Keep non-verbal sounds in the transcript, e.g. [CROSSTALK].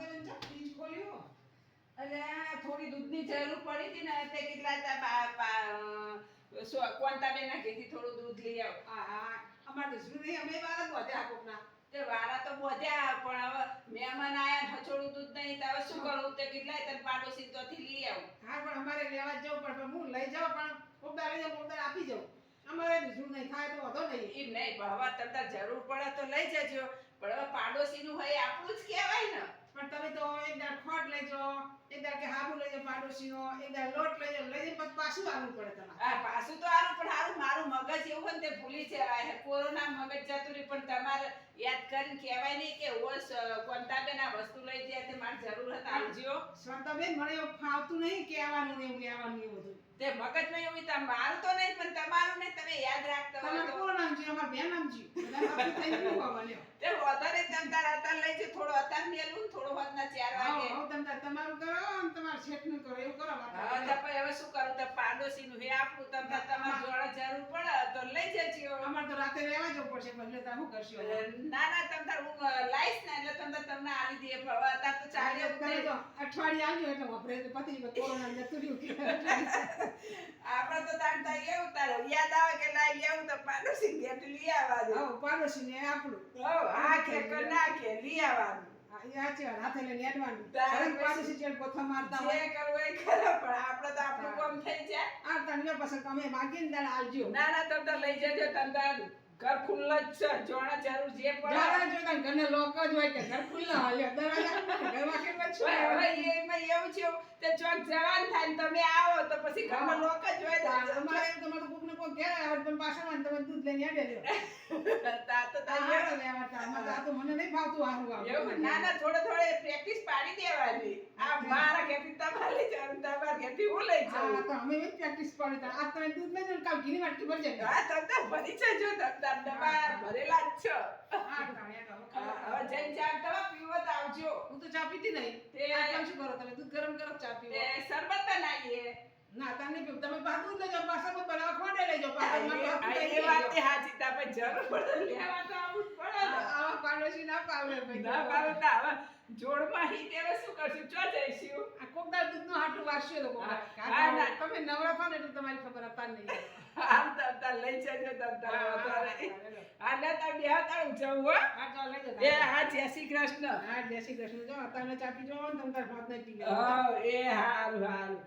ચા ફ્રીજ ખોલ્યું એટલે થોડી દૂધની જરૂર પડી હતી ને તે કેટલા હતા પા- શું, કોંતાબેનના થોડું દૂધ લઈ આવ. અમારે તો નહીં અમે વાળા જ કોકના. તે વારા તો બોધ્યા પણ હવે મહેમાન આયા હચોડું દૂધ નહીં તો હવે શું કરું? તે કેટલાય તને પાડોશી તોથી લઈ આવું. હા પણ અમારે લેવા જવું પણ હું લઈ જાઉં પણ કોકદાર લઈ જાઉં કોકદાર આપી જાઉં. અમારે તો શું નહીં થાય તો વધો નહીં. એમ નહીં પણ હવે તમને જરૂર પડે તો લઈ જજો. પણ હવે પાડોશીનું હોય આપણું જ કહેવાય ને. પણ તમે તો એક દાડ ખોટ લેજો, એક દાડ કે હારું લઈ જાઓ પાડોશીનો એક દાડ લોટ લઈ લઈને પછી પાછું આવવું પડે તમારે. હા, પાછું તો આવું, પણ હારું, મારું મગજ એવું હોય ને તે ભૂલી જવાય. કોરોના મગજ જતું રહ્યું, પણ તમારે યાદ કરીને કહેવાય નહીં કે ઓસ કોંતાબેન મારે જરૂર હતા આવજો. શાંતાબેન મને એવું ફાવતું નહીં કહેવાનું ને એવું લેવાનું એવું બધું. તે મગજમાં એવું તો મારું તો નહીં પણ તમારું ને તમે યાદ રાખતા હોય તો. કોણ નામ અમાર બેન નામ છે બધા આપણે થઈ ગયું હોવા લ્યો. તે વધારે તમતાર અતાર લઈ જજો થોડો અતાર મેલું ને થોડો હોતના ચાર વાગે. આવો તમતાર. તમારું કરો અને શેઠનું કરો એવું કરો હા તો હવે શું કરું? તો પાડોશીનું હે આપણું તમતાર તમાર જોડે જરૂર પડે તો લઈ જજો. અમારે તો રાતે રહેવા જવું પડશે ભલે તો શું કરશું? ના ના તમ તાર હું લાઈશ ને એટલે તમ તાર દે ફરવા અત્યારે તો ચાલે કરે તો અઠવાડિયે આવ્યો એટલે વાપરે તો પતિ. કોરોના જતું રહ્યું. આપણે તો તાર તાર એવું તારે યાદ આવે કે લાઈ લેવું તો પાડોશી ઘેર લઈ આવવાનું હા પાડોશી ને આપણું. હા કે કર ના કે લઈ આવવાનું. તારે આપણે તો આપણું કામ થઈ જાય તારે. ના ના તમ લઈ જજો તમ તાર ઘર ખુલ્લો જ છે જોણા જરૂર જે પડે દરવાજા જોતા ઘરને લોક જ હોય કે ઘર ખુલ્લા હાલ્યો. દરવાજા ઘરમાં કેમ જ હવે એમાં એવું છે તે ચોક જવાન થાય ને તમે આવો તો પછી ઘરમાં લોક જ હોય અમારે તમારું તમારે ને કોક ઘેર આવે પણ આવે તમે દૂધ લઈને હેડે લ્યો. [LAUGHS] તા તો તા તાર. તો આ તો મને નહીં ભાવતું હારું આવું. ના ના થોડે થોડે પ્રેક્ટિસ પાડી દેવાની આ મારા ઘેરથી તમારે જવાનું તમારા ઘેરથી હું લઈ તો અમે એવી પ્રેક્ટિસ પડી તાર. આજ તમે દૂધ લઈ ને કાલ ઘીની વાટકી ભરી જાય. હા તમ તાર ભરી જજો તમ તાર ડબ્બા ભરેલા જ છો. હા, હવે હા, ખબર હવે જઈને ચા તમે પીવો તો આવજો. હું તો ચા પીતી નહીં. તે- આ શું કરો તમે? દૂધ ગરમ કરો ચા પીવો? શરબત બનાવીએ ના તમે નહીં તમે પાછું દૂધ પાછા કોઈ બનાવવા ખોડે લઈ પાછા મારે આ આપવું એ વાત તે હાચી તા પણ જરૂર પડે લેવા તો આવવું પડે આવા પાડોશી ના પાવે ના ભાવે તો હવે જોડમાં હી શું કરશું? ચો જઈશું? આ દૂધનું હાટું લોકો. તમે નવરા થાવ ને એટલે તમારી ખબર હતા નહીં તમ તાર લઈ જજો તમ તાર હા, ના તાર બે આવું જવું હો. હા ચાલો લઈ એ હા. જય શ્રી કૃષ્ણ. હા જય શ્રી કૃષ્ણ. જો તમે ચાપી પીજો ને તમ તાર ભાત નહીં પીવે હા એ હારું હારું.